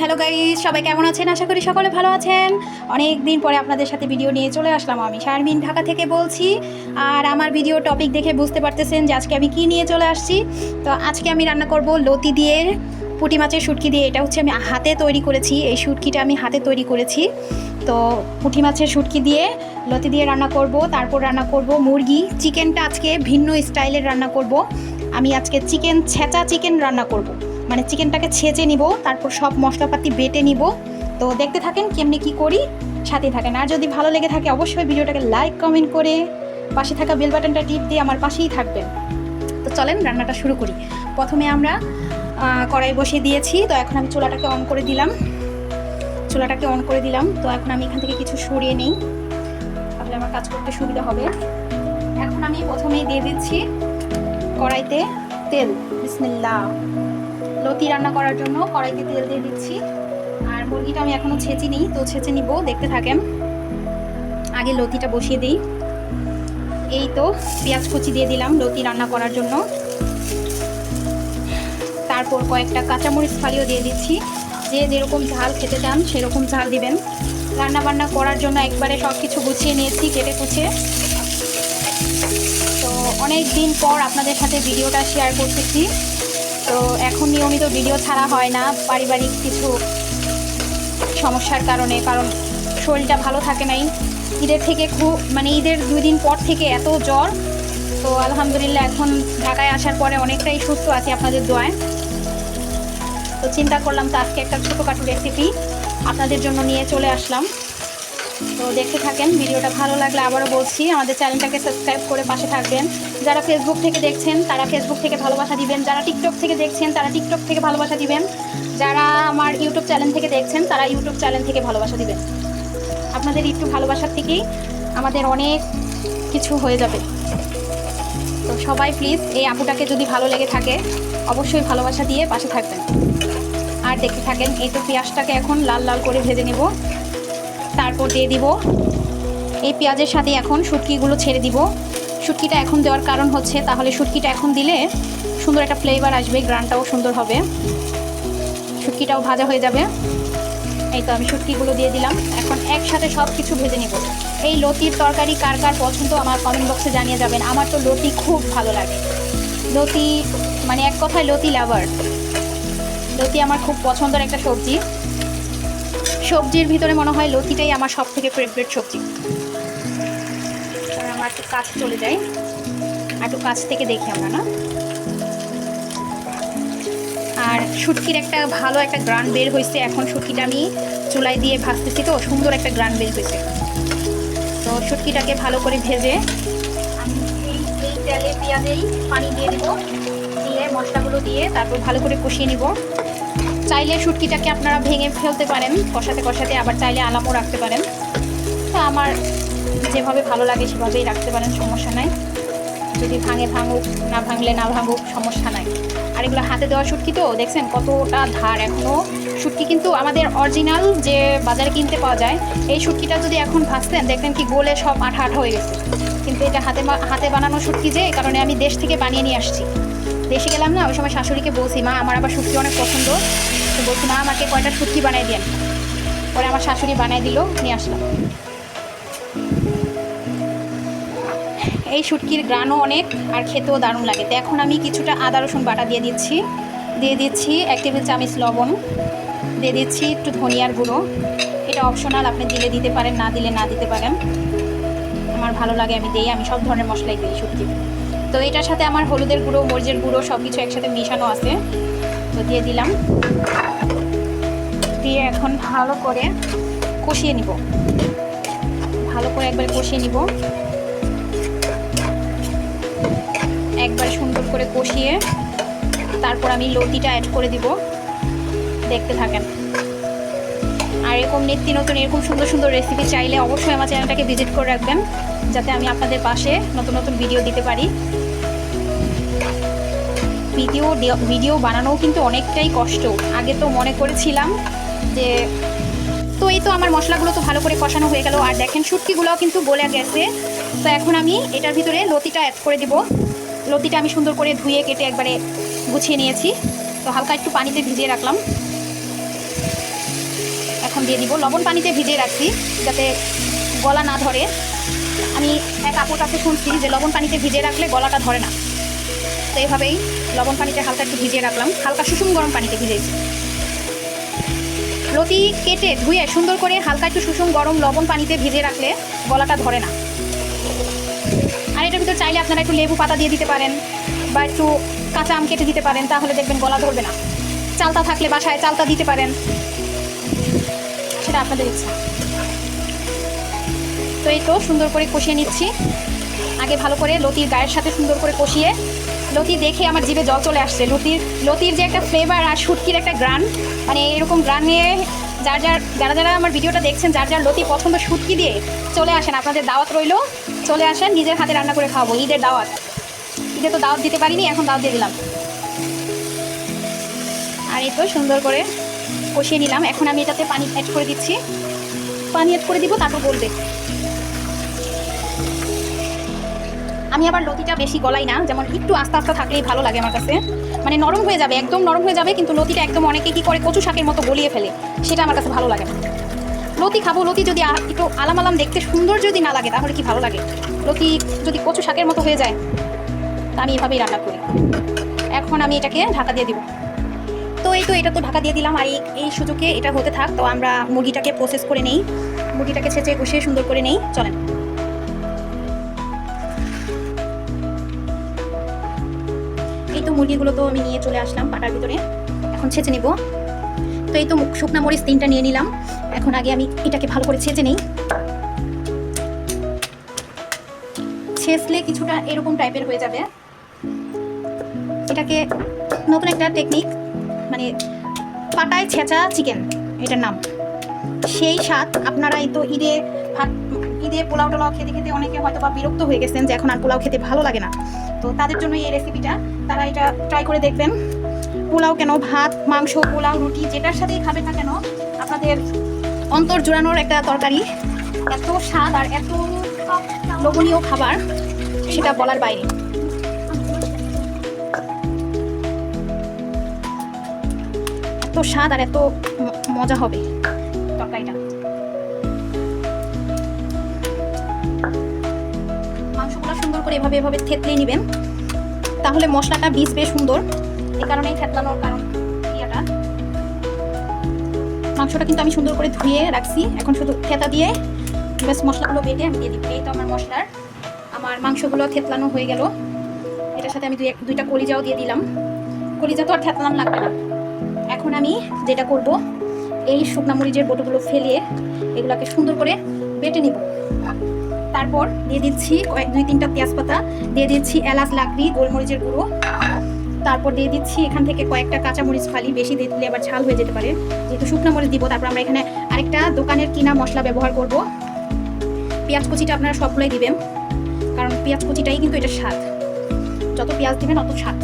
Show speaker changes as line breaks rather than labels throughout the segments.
Hello guys, সবাই কেমন আছেন? আশা করি সকলে ভালো আছেন। অনেক দিন পরে আপনাদের সাথে ভিডিও নিয়ে চলে আসলাম আমি, শারমিন ঢাকা থেকে বলছি। আর আমার ভিডিও টপিক দেখে বুঝতে পারতেছেন যে আজকে আমি কি নিয়ে চলে আসছি। তো আজকে আমি রান্না করব লতি দিয়ে পুঁটি মাছের শুটকি দিয়ে। এটা হচ্ছে আমি হাতে তৈরি করেছি, এই শুটকিটা আমি হাতে তৈরি করেছি। তো পুঁটি মাছের শুটকি দিয়ে লতি দিয়ে রান্না করব, তারপর রান্না করব মুরগি। চিকেনটা আজকে ভিন্ন স্টাইলের রান্না করব। আমি আজকে চিকেন, ছেঁচা চিকেন রান্না করব। মানে চিকেনটাকে ছেঁচে নিব, তারপর সব মশলাপাতি বেটে নিব। তো দেখতে থাকেন কেমনি কি করি সাথে থাকেন। আর যদি ভালো লেগে থাকে, অবশ্যই ভিডিওটাকে লাইক, কমেন্ট করে পাশে থাকা বেল বাটনটা টিপ দিয়ে আমার পাশেই থাকবেন। তো চলেন রান্নাটা শুরু করি। প্রথমে আমরা কড়াই বসিয়ে দিয়েছি। তো এখন আমি চুলাটাকে অন করে দিলাম। চুলাটাকে অন করে দিলাম। তো এখন আমি এখান থেকে কিছু সরিয়ে নিই। তাহলে আমার কাজ করতে সুবিধা হবে। এখন আমি প্রথমেই দিয়ে দিচ্ছি কড়াইতে তেল। বিসমিল্লাহ। লতি রান্না করার জন্য কড়াইতে তেল দিয়ে দিচ্ছি। আর মুরগিটা আমি এখনও ছেঁচি নিই, তো ছেঁচে নিব, দেখতে থাকেন। আগে লতিটা বসিয়ে দিই। এই তো, পেঁয়াজ কুচি দিয়ে দিলাম লতি রান্না করার জন্য। তারপর কয়েকটা কাঁচামরিচ ফালিও দিয়ে দিচ্ছি। যে যেরকম ঝাল খেতে চান, সেরকম ঝাল দিবেন। রান্না বান্না করার জন্য একবারে সব কিছু গুছিয়ে নিয়েছি, কেটে কুচে তো অনেক দিন পর আপনাদের সাথে ভিডিওটা শেয়ার করতেছি। তো এখন নিয়মিত ভিডিও ছাড়া হয় না। পারিবারিক কিছু সমস্যার কারণে, কারণ শরীরটা ভালো থাকে নাই। ঈদের থেকে খুব মানে ঈদের দুই দিন পর থেকে এত জ্বর। তো আলহামদুলিল্লাহ এখন ঢাকায় আসার পরে অনেকটাই সুস্থ আছি আপনাদের দোয়ায়। তো চিন্তা করলাম তো আজকে একটা ছোটোখাটো রেসিপি আপনাদের জন্য নিয়ে চলে আসলাম। তো দেখতে থাকেন, ভিডিওটা ভালো লাগলে আবারও বলছি, আমাদের চ্যানেলটাকে সাবস্ক্রাইব করে পাশে থাকবেন। যারা ফেসবুক থেকে দেখছেন, তারা ফেসবুক থেকে ভালোবাসা দিবেন। যারা টিকটক থেকে দেখছেন, তারা টিকটক থেকে ভালোবাসা দিবেন। যারা আমার ইউটিউব চ্যানেল থেকে দেখছেন, তারা ইউটিউব চ্যানেল থেকে ভালোবাসা দিবেন। আপনাদের একটু ভালোবাসার থেকেই আমাদের অনেক কিছু হয়ে যাবে। তো সবাই প্লিজ এই আপুটাকে যদি ভালো লেগে থাকে, অবশ্যই ভালোবাসা দিয়ে পাশে থাকবেন। আর দেখতে থাকেন, এই তো পেঁয়াজটাকে এখন লাল লাল করে ভেজে নেব। তারপর দিয়ে দিব। এই পেঁয়াজের সাথে এখন শুটকিগুলো ছেড়ে দিব। শুটকিটা এখন দেওয়ার কারণ হচ্ছে, তাহলে শুটকিটা এখন দিলে সুন্দর একটা ফ্লেভার আসবে গ্রানটাও সুন্দর হবে। শুটকিটাও ভাজা হয়ে যাবে। এই তো আমি শুটকিগুলো দিয়ে দিলাম। এখন একসাথে সব কিছু ভেজে নিব। এই লতির তরকারি কার কার পছন্দ আমার কমেন্ট বক্সে জানিয়ে যাবেন। আমার তো লতি খুব ভালো লাগে। লতি মানে এক কথায় লতি লাভার লতি আমার খুব পছন্দের একটা সবজি। সবজির ভিতরে মনে হয় লতিটাই আমার সব থেকে ফেভারিট সবজি আমরা একটু কাছে চলে যাই। একটু কাছ থেকে দেখি আমরা, না? আর শুটকির একটা ভালো একটা গ্রান বের হয়েছে। এখন শুটকিটা আমি চুলাই দিয়ে ভাজতেছি তো, সুন্দর একটা গ্রান বের হয়েছে। তো শুটকিটাকে ভালো করে ভেজে আমি তেলে পেঁয়াজেই পানি দিয়ে দেব। দিয়ে মশলাগুলো দিয়ে তারপর ভালো করে কষিয়ে নিব। চাইলে শুটকিটাকে আপনারা ভেঙে ফেলতে পারেন, কষাতে কষাতে আবার চাইলে আলামও রাখতে পারেন। তো আমার যেভাবে ভালো লাগে সেভাবেই রাখতে পারেন, সমস্যা নাই। যদি ভাঙে ভাঙুক, না ভাঙলে না ভাঙুক, সমস্যা নাই। আর এগুলো হাতে দেওয়া শুটকি তো, দেখছেন কতটা ধার এখনও শুটকি কিন্তু আমাদের অরিজিনাল যে বাজারে কিনতে পাওয়া যায়, এই শুটকিটা যদি এখন ভাজতেন, দেখতেন কি গোলে সব আঠা আঠা হয়ে গেছে। কিন্তু এটা হাতে হাতে বানানো শুটকি যে কারণে আমি দেশ থেকে বানিয়ে নিয়ে আসছি। দেশে গেলাম না, ওই সময় শাশুড়িকে বলছি, মা, আমার আবার শুটকি অনেক পছন্দ। তো বলছি, মা, আমাকে কয়টা শুটকি বানিয়ে দেন। পরে আমার শাশুড়ি বানিয়ে দিল, নিয়ে আসলাম এই শুটকির গ্রানও অনেক আর খেতেও দারুণ লাগে। তো এখন আমি কিছুটা আদা, রসুন বাটা দিয়ে দিচ্ছি। দিয়ে দিচ্ছি এক টেবিল চামচ লবণ। দিয়ে দিচ্ছি একটু ধনিয়ার গুঁড়ো। এটা অপশনাল আপনি দিলে দিতে পারেন, না দিলে না দিতে পারেন। আমার ভালো লাগে, আমি দিই, আমি সব ধরনের মশলাই দিই শুটকি তো এটার সাথে আমার হলুদের গুঁড়ো, মরিচের গুঁড়ো সব কিছু একসাথে মিশানো আছে। দিয়ে দিলাম। দিয়ে এখন ভালো করে কষিয়ে নিব। ভালো করে একবার কষিয়ে নিব। একবার সুন্দর করে কষিয়ে তারপর আমি লতিটা অ্যাড করে দিব। দেখতে থাকেন। আর এরকম নিত্য নতুন, এরকম সুন্দর সুন্দর রেসিপি চাইলে অবশ্যই আমার চ্যানেলটাকে ভিজিট করে রাখবেন। যাতে আমি আপনাদের পাশে নতুন নতুন ভিডিও দিতে পারি। ভিডিও ভিডিও বানানোও কিন্তু অনেকটাই কষ্ট। আগে তো মনে করেছিলাম যে, তো এই তো আমার মশলাগুলো তো ভালো করে কষানো হয়ে গেল। আর দেখেন শুটকিগুলোও কিন্তু গলে গেছে। তো এখন আমি এটার ভিতরে লতিটা অ্যাড করে দিব। লতিটা আমি সুন্দর করে ধুয়ে কেটে একবারে গুছিয়ে নিয়েছি। তো হালকা একটু পানিতে ভিজিয়ে রাখলাম। এখন দিয়ে দিব লবণ পানিতে ভিজিয়ে রাখছি, যাতে গলা না ধরে। আমি এক আপুর কাছে শুনছি যে লবণ পানিতে ভিজিয়ে রাখলে গলাটা ধরে না। তো এইভাবেই লবণ পানিতে হালকা একটু ভিজিয়ে রাখলাম। হালকা সুষুম গরম পানিতে ভিজিয়েছি লতি কেটে ধুয়ে সুন্দর করে হালকা একটু সুষুম গরম লবণ পানিতে ভিজিয়ে রাখলে গলাটা ধরে না। আর এটার ভিতর চাইলে আপনারা একটু লেবু পাতা দিয়ে দিতে পারেন বা একটু কাঁচা আম কেটে দিতে পারেন, তাহলে দেখবেন গলা ধরবে না। চালতা থাকলে বাসায় চালতা দিতে পারেন। সেটা আপনাদের ইচ্ছা। তো এই তো সুন্দর করে কষিয়ে নিচ্ছি। আগে ভালো করে লতির গায়ের সাথে সুন্দর করে কষিয়ে লতি দেখে আমার জিভে জল চলে আসছে। লতির লতির যে একটা ফ্লেভার আর শুটকির একটা গ্রান মানে এরকম গ্রান নিয়ে যার যার, যারা যারা আমার ভিডিওটা দেখছেন, যার যার লতি পছন্দ শুটকি দিয়ে চলে আসেন। আপনাদের দাওয়াত রইল, চলে আসেন, নিজের হাতে রান্না করে খাওয়াবো। ঈদের দাওয়াত। ঈদে তো দাওয়াত দিতে পারিনি, এখন দাওয়াত দিয়ে দিলাম। আর এই তো সুন্দর করে কষিয়ে নিলাম। এখন আমি এটাতে পানি অ্যাড করে দিচ্ছি। পানি অ্যাড করে দিব, তারপর বলবে আমি আবার লতিটা বেশি গলাই না, যেমন একটু আস্তে আস্তে থাকলেই ভালো লাগে আমার কাছে। মানে নরম হয়ে যাবে, একদম নরম হয়ে যাবে, কিন্তু লতিটা একদম অনেকে কি করে, কচু শাকের মতো গলিয়ে ফেলে। সেটা আমার কাছে ভালো লাগে না। লতি খাব, লতি যদি একটু আলাম আলাম দেখতে সুন্দর যদি না লাগে, তাহলে কি ভালো লাগে? লতি যদি কচু শাকের মতো হয়ে যায়, তা আমি এভাবেই রান্না করি। এখন আমি এটাকে ঢাকা দিয়ে দিব। তো এই তো, এটা তো ঢাকা দিয়ে দিলাম, আর এই এই সুযোগে এটা হতে থাক। তো আমরা মুরগিটাকে প্রসেস করে নেই। মুরগিটাকে ছেঁচে কষিয়ে সুন্দর করে নেই। চলেন। এই তো মুরগিগুলো তো আমি নিয়ে চলে আসলাম পাটার ভিতরে। এখন ছেঁচে নিব। তো এই তো শুকনা মরিচ তিনটা নিয়ে নিলাম। এখন আগে আমি এটাকে ভালো করে ছেঁচে নেই। ছেঁচলে কিছুটা এরকম টাইপের হয়ে যাবে। এটাকে নতুন একটা টেকনিক মানে পাটায় ছেঁচা চিকেন এটার নাম। সেই স্বাদ আপনারা এই তো ঈদে ভাত ঈদে পোলাও টোলাও খেতে খেতে অনেকে হয়তো বা বিরক্ত হয়ে গেছেন যে এখন আর পোলাও খেতে ভালো লাগে না। তো তাদের জন্য এই রেসিপিটা তারা এটা ট্রাই করে দেখবেন। পোলাও কেন? ভাত, মাংস, পোলাও, রুটি, যেটার সাথেই খাবেন না কেন, আপনাদের অন্তর জোড়ানোর একটা তরকারি। এত স্বাদ আর এত লোভনীয় খাবার, সেটা বলার বাইরে। এত স্বাদ আর এত মজা হবে। সুন্দর করে এভাবে এভাবে থেতলে নেবেন। তাহলে মশলাটা বীজবে সুন্দর। এই কারণেই থেতলানোর কারণ ইয়াটা। মাংসটা কিন্তু আমি সুন্দর করে ধুয়ে রাখছি। এখন শুধু থেতা দিয়ে বেশ মশলাগুলো বেটে আমি দিয়ে দিব এই তো আমার মশলার। আমার মাংসগুলো থেতলানো হয়ে গেল। এটার সাথে আমি দুই দুইটা কলিজাও দিয়ে দিলাম। কলিজা তো আর থেতলানো লাগবে না। এখন আমি যেটা করব, এই শুকনা মরিচের বটোগুলো ফেলিয়ে এগুলোকে সুন্দর করে বেটে নিব। তারপর দিয়ে দিচ্ছি কয়েক, দুই, তিনটা তেজপাতা দিয়ে দিচ্ছি এলাচ, লাকড়ি, গোলমরিচের গুঁড়ো। তারপর দিয়ে দিচ্ছি এখান থেকে কয়েকটা কাঁচা মরিচ ফালি। বেশি দিয়ে দিলে আবার ঝাল হয়ে যেতে পারে। যেহেতু শুকনো মরিচ দিব, তারপর আমরা এখানে আরেকটা দোকানের কিনা মশলা ব্যবহার করব। পেঁয়াজ কুচিটা আপনারা সবগুলোই দিবেন। কারণ পেঁয়াজ কুচিটাই কিন্তু এটা স্বাদ। যত পেঁয়াজ দিবেন, অত স্বাদ।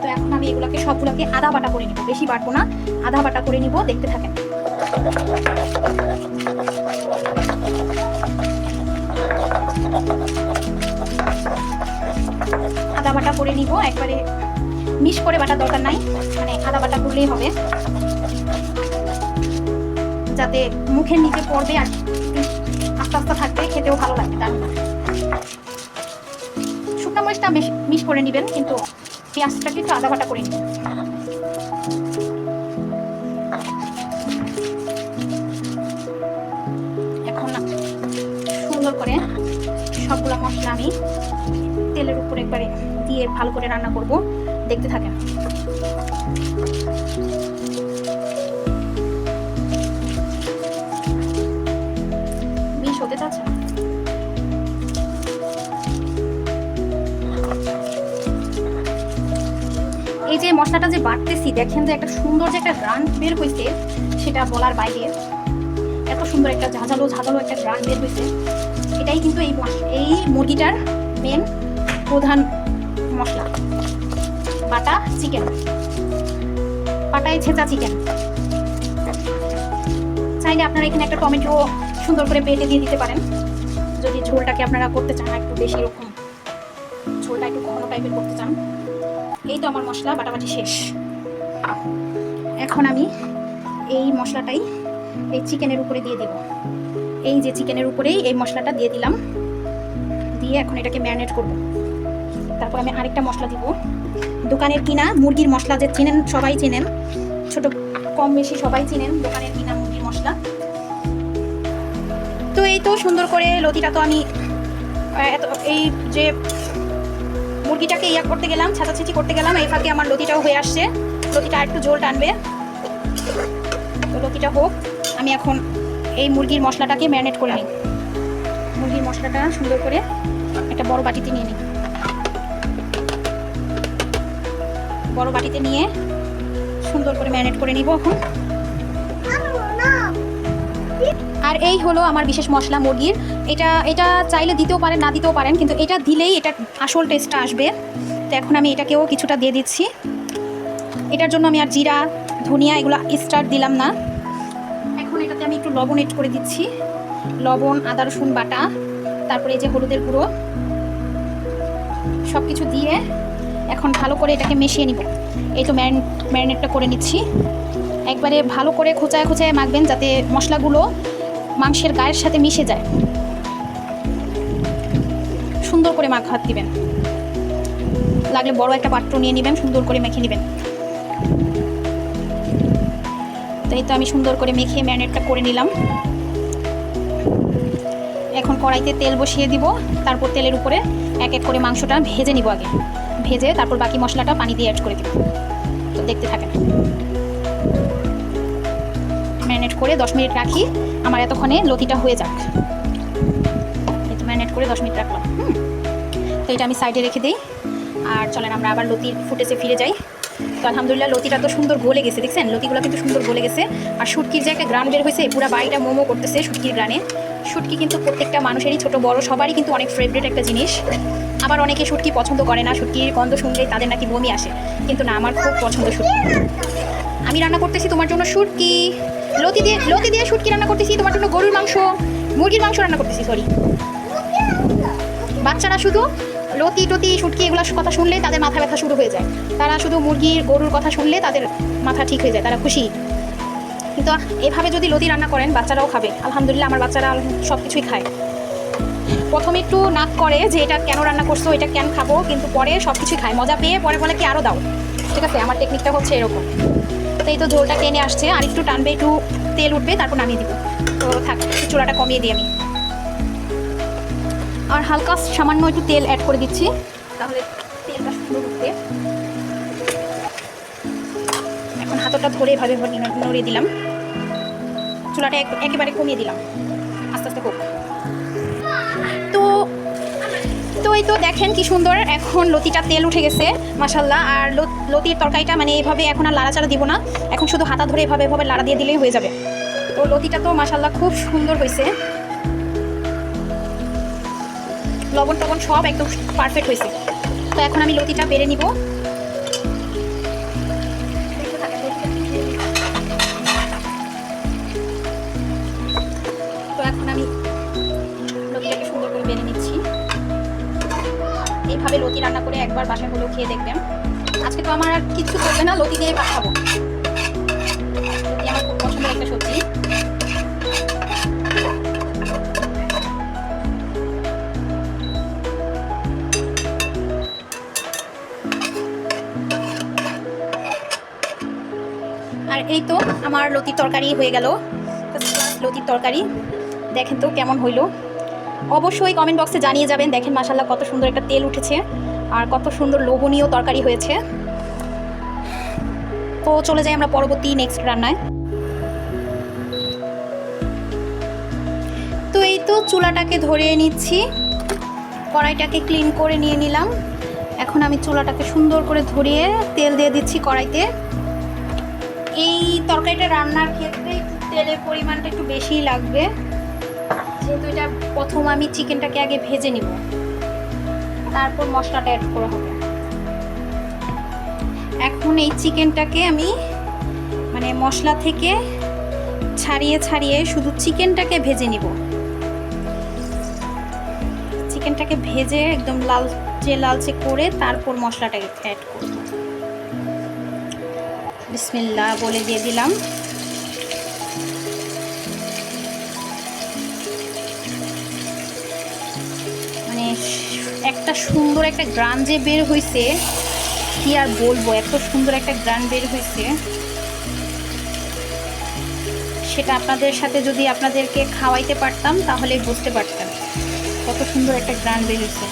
তো এখন আমি এগুলোকে সবগুলোকে আদা বাটা করে নিব। বেশি বাটবো না। আদা বাটা করে নিব, দেখতে থাকেন। আদা বাটা করে নিব, একবারে মিশ করে বাটার দরকার নাই মানে আদা বাটা করলেই হবে। যাতে মুখের নিচে পড়বে আর আস্তে আস্তে থাকবে, খেতেও ভালো লাগবে তার। শুকনো মরিচটা মিশ করে নেবেন, কিন্তু পেঁয়াজটাকে একটু আদা বাটা করে নেবেন। সবগুলো মশলা আমি তেলের উপর একবারে দিয়ে ভালো করে রান্না করব। দেখতে থাকেন। মিশ হতে চাচ্ছে এই যে মশলাটা যে বাটতেছি দেখেন যে একটা সুন্দর যে একটা গ্রান বের হয়েছে সেটা বলার বাইরে এত সুন্দর একটা ঝাঁঝালো ঝাঁঝালো একটা গ্রান বের হয়েছে এটাই কিন্তু এই এই মুরগিটার মেন প্রধান মশলা। বাটা চিকেন বাটায় ছেঁচা চিকেন চাইলে আপনারা এখানে একটা টমেটো সুন্দর করে বেটে দিয়ে দিতে পারেন। যদি ঝোলটাকে আপনারা করতে চান একটু বেশি রকম ঝোলটা একটু ঘন টাইপের করতে চান, এই তো আমার মশলা, বাটাবাটি শেষ। এখন আমি এই মশলাটাই এই চিকেনের উপরে দিয়ে দেব। এই যে চিকেনের উপরেই এই মশলাটা দিয়ে দিলাম। দিয়ে এখন এটাকে ম্যারিনেট করব। তারপর আমি আরেকটা মশলা দিব। দোকানের কিনা মুরগির মশলা যে চেনেন, সবাই চেনেন। ছোট, কম বেশি সবাই চেনেন দোকানের কিনা মুরগির মশলা। তো এই তো সুন্দর করে লতিটা তো আমি এত, এই যে মুরগিটাকে ইয়া করতে গেলাম, ছাঁচাছিচি করতে গেলাম, এই ফাঁকে আমার লতিটাও হয়ে আসছে। লতিটা একটু জোল টানবে। তো লতিটা হোক, আমি এখন এই মুরগির মশলাটাকে ম্যারিনেট করে নিই। মুরগির মশলাটা সুন্দর করে একটা বড় বাটিতে নিয়ে নিই। বড় বাটিতে নিয়ে সুন্দর করে ম্যারিনেট করে নিব এখন। আর এই হলো আমার বিশেষ মশলা মুরগির। এটা এটা চাইলে দিতেও পারেন, না দিতেও পারেন, কিন্তু এটা দিলেই এটা আসল টেস্টটা আসবে। তো এখন আমি এটাকেও কিছুটা দিয়ে দিচ্ছি। এটার জন্য আমি আর জিরা, ধনিয়া এগুলো স্টার দিলাম না। লবণ এড করে দিচ্ছি। লবণ, আদা, রসুন বাটা, তারপরে এই যে হলুদের গুঁড়ো। সব কিছু দিয়ে এখন ভালো করে এটাকে মিশিয়ে নিব। এই তো ম্যারিন ম্যারিনেটটা করে নিচ্ছি। একবারে ভালো করে খোঁচায় খোঁচায় মাখবেন যাতে মশলাগুলো মাংসের গায়ের সাথে মিশে যায়। সুন্দর করে মাখ হাত দিবেন। লাগলে বড় একটা পাত্র নিয়ে নেবেন, সুন্দর করে মেখে নেবেন। এই তো আমি সুন্দর করে মেখে ম্যারিনেটটা করে নিলাম। এখন কড়াইতে তেল বসিয়ে দিব, তারপর তেলের উপরে এক এক করে মাংসটা ভেজে নিব আগে। ভেজে তারপর বাকি মশলাটা পানি দিয়ে অ্যাড করে দিব। তো দেখতে থাকেন। ম্যারিনেট করে দশ মিনিট রাখি, আমার এতক্ষণে লতিটা হয়ে যাক। এই তো ম্যারিনেট করে দশ মিনিট রাখলাম, হুম। তো এটা আমি সাইডে রেখে দিই। আর চলেন আমরা আবার লতির ফুটেছে ফিরে যাই। তো আলহামদুলিল্লাহ, লতিটা তো সুন্দর গলে গেছে, দেখছেন? লতিগুলো কিন্তু সুন্দর গলে গেছে। আর শুটকির যে একটা গ্রান বের হয়েছে, পুরো বাড়িটা মোমো করতেছে শুটকির গ্রানে। শুটকি কিন্তু প্রত্যেকটা মানুষেরই ছোট, বড়, সবারই কিন্তু অনেক ফেভারিট একটা জিনিস। আবার অনেকে শুটকি পছন্দ করে না, শুটকির গন্ধ শুনলেই তাদের নাকি বমি আসে। কিন্তু না, আমার খুব পছন্দ শুটকি। আমি রান্না করতেছি তোমার জন্য শুটকি। লতি দিয়ে লতি দিয়ে শুটকি রান্না করতেছি, তোমার জন্য গরুর মাংস, মুরগির মাংস রান্না করতেছি সরি বাচ্চারা শুধু লতি টতি শুটকি এগুলোর কথা শুনলে তাদের মাথা ব্যথা শুরু হয়ে যায়। তারা শুধু মুরগির গরুর কথা শুনলে তাদের মাথা ঠিক হয়ে যায়, তারা খুশি। কিন্তু এভাবে যদি লতি রান্না করেন, বাচ্চারাও খাবে। আলহামদুলিল্লাহ, আমার বাচ্চারা সব কিছুই খায়। প্রথমে একটু নাক করে যে এটা কেন রান্না করছ, এটা কেন খাব, কিন্তু পরে সব কিছুই খায়। মজা পেয়ে পরে বলে কি আরও দাও। ঠিক আছে, আমার টেকনিকটা হচ্ছে এরকম। তো এই তো ঝোলটা টেনে আসছে, আর একটু টানবে, একটু তেল উঠবে, তারপর নামিয়ে দিব। তো থাক চূড়াটা কমিয়ে দিই আমি। আর হালকা সামান্য একটু তেল অ্যাড করে দিচ্ছি। তাহলে তেলটা সুন্দর উঠবে এখন হাতটা ধরে এভাবে নড়িয়ে দিলাম। চুলাটা এক- একেবারে কমিয়ে দিলাম। আস্তে আস্তে হোক। তো তো এই তো দেখেন কি সুন্দর। এখন লতিটা তেল উঠে গেছে মাসাল্লাহ আর লত- লতির তরকারিটা মানে এইভাবে এখন আর লাড়াচাড়া দিব না। এখন শুধু হাতা ধরে এভাবে এভাবে লাড়া দিয়ে দিলেই হয়ে যাবে। তো লতিটা তো মাসাল্লাহ খুব সুন্দর হয়েছে। লবণ টবণ সব একদম পারফেক্ট হয়েছে। তো এখন আমি লতিটা বেড়ে নিব। তো এখন আমি লতিটাকে সুন্দর করে বেড়ে নিচ্ছি। এইভাবে লতি রান্না করে একবার বাসায় হলেও খেয়ে দেখবেন। আজকে তো আমার আর কিছু করবে না, লতি দিয়ে ভাত খাব। আমার খুব পছন্দের একটা সবজি। এই তো আমার লতির তরকারি হয়ে গেল। লতির তরকারি, দেখেন তো কেমন হইল। অবশ্যই কমেন্ট বক্সে জানিয়ে যাবেন, দেখেন মাসাল্লাহ কত সুন্দর একটা তেল উঠেছে আর কত সুন্দর লোভনীয় তরকারি হয়েছে। তো চলে যাই আমরা পরবর্তী নেক্সট রান্নায়। তো এই তো চুলাটাকে ধরিয়ে নিচ্ছি, কড়াইটাকে ক্লিন করে নিয়ে নিলাম। এখন আমি চুলাটাকে সুন্দর করে ধরিয়ে তেল দিয়ে দিচ্ছি কড়াইতে। এই তরকারিটা রান্নার ক্ষেত্রে তেলের পরিমাণটা একটু বেশিই লাগবে। যেহেতু এটা প্রথম আমি চিকেনটাকে আগে ভেজে নিব। তারপর মশলাটা অ্যাড করা হবে। এখন এই চিকেনটাকে আমি মানে মশলা থেকে ছাড়িয়ে ছাড়িয়ে শুধু চিকেনটাকে ভেজে নিব। চিকেনটাকে ভেজে একদম লালচে লালচে করে তারপর মশলাটাকে অ্যাড করব। বিসমিল্লা বলে দিয়ে দিলাম। মানে একটা সুন্দর একটা গ্রান যে বের হয়েছে কি আর বলব, এত সুন্দর একটা গ্রান বের হয়েছে সেটা আপনাদের সাথে যদি আপনাদেরকে খাওয়াইতে পারতাম, তাহলে বুঝতে পারতাম কত সুন্দর একটা গ্রান বের হয়েছে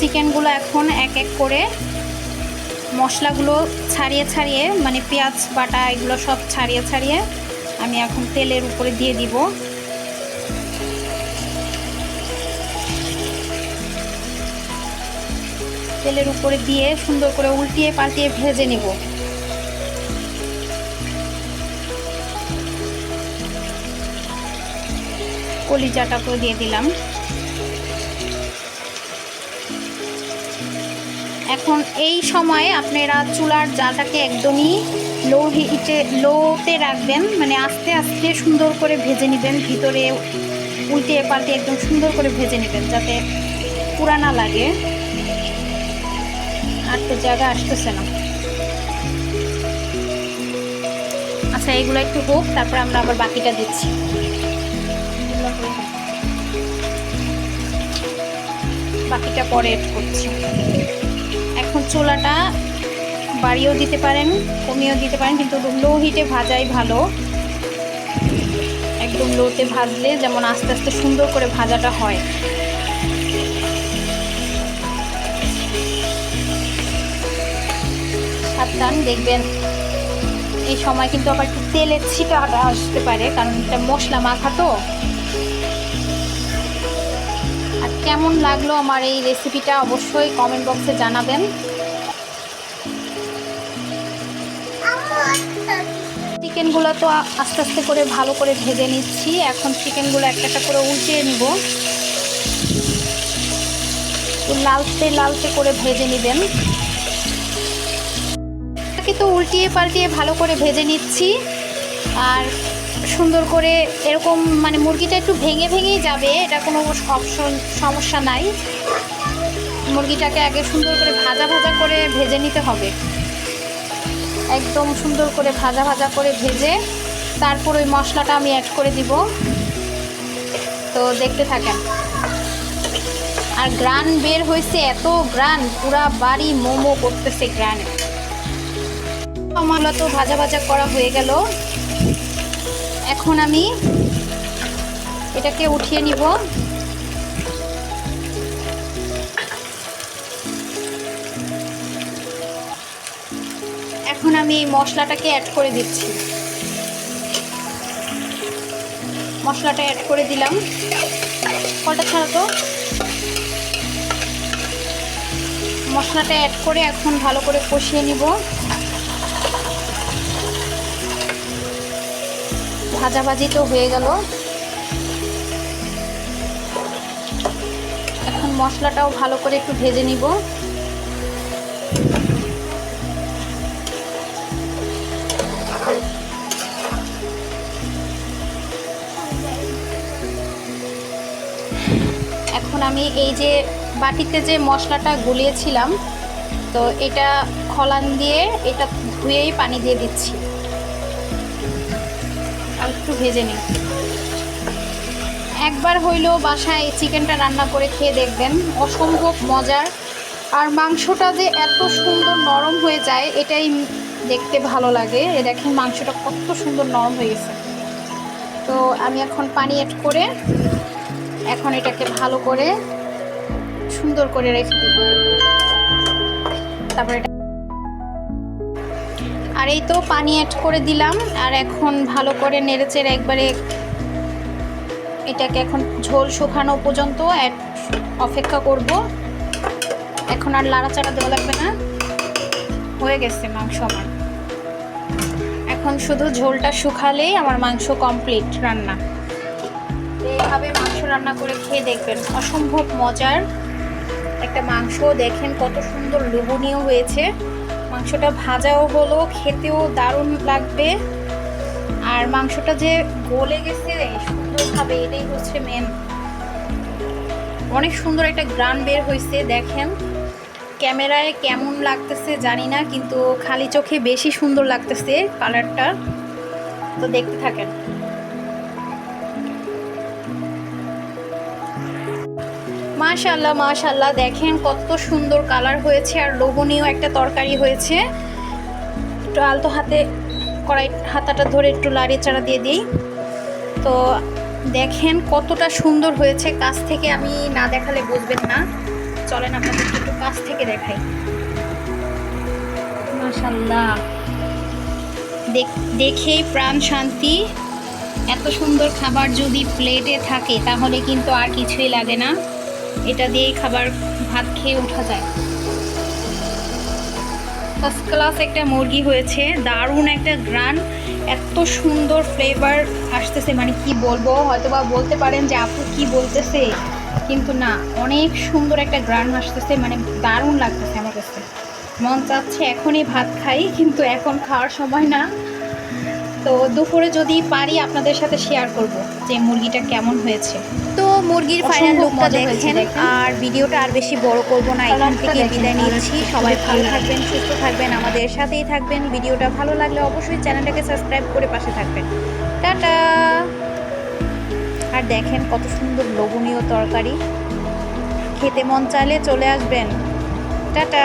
চিকেনগুলো এখন এক এক করে মশলাগুলো ছাড়িয়ে ছাড়িয়ে মানে পেঁয়াজ, বাটা এগুলো সব ছাড়িয়ে ছাড়িয়ে আমি এখন তেলের উপরে দিয়ে দিব। তেলের উপরে দিয়ে সুন্দর করে উল্টিয়ে পাল্টিয়ে ভেজে নিব। কলিজাটাকেও দিয়ে দিলাম। এখন এই সময়ে আপনারা চুলার জালটাকে একদমই লো হিটে লোতে রাখবেন মানে আস্তে আস্তে সুন্দর করে ভেজে নেবেন, ভিতরে উল্টে পাল্টে একদম সুন্দর করে ভেজে নেবেন, যাতে পুরানা লাগে। আর তো জায়গা আসতেছে না। আচ্ছা এগুলো একটু হোক, তারপর আমরা আবার বাকিটা দিচ্ছি। বাকিটা পরে করছি। এখন চোলাটা বাড়িয়েও দিতে পারেন, কমিয়েও দিতে পারেন, কিন্তু লো হিটে ভাজাই ভালো। একদম লোতে ভাজলে যেমন আস্তে আস্তে সুন্দর করে ভাজাটা হয়। সাবধান, দেখবেন এই সময় কিন্তু আবার একটু তেলের ছিটাটা আসতে পারে, কারণ এটা মশলা মাখা তো। আর কেমন লাগল আমার এই রেসিপিটা অবশ্যই কমেন্ট বক্সে জানাবেন। চিকেনগুলো তো আস্তে আস্তে করে ভালো করে ভেজে নিচ্ছি। এখন চিকেনগুলো একটা একটা করে উল্টিয়ে নিব। লালচে লালচে করে ভেজে নেবেন। তো উল্টিয়ে পাল্টিয়ে ভালো করে ভেজে নিচ্ছি। আর সুন্দর করে এরকম মানে মুরগিটা একটু ভেঙে ভেঙেই যাবে, এটা কোনো অপশন সমস্যা নাই। মুরগিটাকে আগে সুন্দর করে ভাজা ভাজা করে ভেজে নিতে হবে। একদম সুন্দর করে ভাজা ভাজা করে ভেজে তারপর ওই মশলাটা আমি অ্যাড করে দিব। তো দেখতে থাকেন। আর গ্রান বের হয়েছে, এত গ্রান, পুরা বাড়ি মোমো করতেছে গ্রানে। আমার তো ভাজা ভাজা করা হয়ে গেল। এখন আমি এটাকে উঠিয়ে নিব। এখন আমি এই মশলাটাকে অ্যাড করে দিচ্ছি। মশলাটা অ্যাড করে দিলাম। কটা ছাড়া তো। মশলাটা অ্যাড করে এখন ভালো করে কষিয়ে নিব। ভাজাভাজি তো হয়ে গেল। এখন মশলাটাও ভালো করে একটু ভেজে নিব। এখন আমি এই যে বাটিতে যে মশলাটা গুলিয়েছিলাম, তো এটা খলান দিয়ে এটা ধুয়েই পানি দিয়ে দিচ্ছি। আর একটু ভেজে নিই। একবার হইলেও বাসায় এই চিকেনটা রান্না করে খেয়ে দেখবেন, অসম্ভব মজার। আর মাংসটা যে এত সুন্দর নরম হয়ে যায়, এটাই দেখতে ভালো লাগে। এ দেখেন মাংসটা কত সুন্দর নরম হয়ে গেছে। তো আমি এখন পানি অ্যাড করে এখন এটাকে ভালো করে সুন্দর করে রেখে দিব। তারপরে আর এই তো পানি অ্যাড করে দিলাম, আর এখন ভালো করে নেড়েচেড়ে একবারে এটাকে এখন ঝোল শুকানো পর্যন্ত অপেক্ষা করব। এখন আর লাড়াচাড়া দেওয়া লাগবে না। হয়ে গেছে মাংস আমার। এখন শুধু ঝোলটা শুকালেই আমার মাংস কমপ্লিট রান্না। এইভাবে মাংস রান্না করে খেয়ে দেখবেন। অসম্ভব মজার একটা মাংস। দেখেন কত সুন্দর লোভনীয় হয়েছে। মাংসটা ভাজাও হলো, খেতেও দারুণ লাগবে। আর মাংসটা যে গলে গেছে সুন্দরভাবে এটাই হচ্ছে মেন অনেক সুন্দর একটা গ্রান বের হয়েছে, দেখেন। ক্যামেরায় কেমন লাগতেছে জানি না, কিন্তু খালি চোখে বেশি সুন্দর লাগতেছে কালারটা তো দেখতে থাকেন। মাশাল্লাহ মাশাল্লাহ দেখেন কত সুন্দর কালার হয়েছে আর লোভনীয় একটা তরকারি হয়েছে। একটু আলতো হাতে কড়াই হাতাটা ধরে একটু লাড়ি চাড়া দিয়ে দিই। তো দেখেন কতটা সুন্দর হয়েছে। কাছ থেকে আমি না দেখালে বুঝবেন না। চলেন আপনাদের একটু কাছ থেকে দেখাই। মাশাল্লাহ দেখ- দেখেই প্রাণ শান্তি। এত সুন্দর খাবার যদি প্লেটে থাকে, তাহলে কিন্তু আর কিছুই লাগে না। এটা দিয়েই খাবার ভাত খেয়ে ওঠা যায়। ফার্স্ট ক্লাস একটা মুরগি হয়েছে, দারুণ একটা গ্রান এত সুন্দর ফ্লেভার আসতেছে মানে কি বলব হয়তো বা বলতে পারেন যে আপু কি বলতেছে, কিন্তু না, অনেক সুন্দর একটা গ্রান আসতেছে মানে দারুণ লাগতেছে আমার কাছে। মন চাচ্ছে এখনই ভাত খাই, কিন্তু এখন খাওয়ার সময় না। তো দুপুরে যদি পারি, আপনাদের সাথে শেয়ার করব যে মুরগিটা কেমন হয়েছে।
তো মুরগির ফাইনাল লুকটা দেখেন। আর ভিডিওটা আর বেশি বড় করব না এখান থেকে বিদায় নিচ্ছি। সবাই ভালো
ভালো
থাকবেন সুস্থ থাকবেন আমাদের সাথেই থাকবেন। ভিডিওটা ভালো লাগলে অবশ্যই চ্যানেলটাকে সাবস্ক্রাইব করে পাশে থাকবেন। টাটা! আর দেখেন কত সুন্দর লোভনীয় তরকারি। খেতে মন চাইলে চলে আসবেন। টাটা!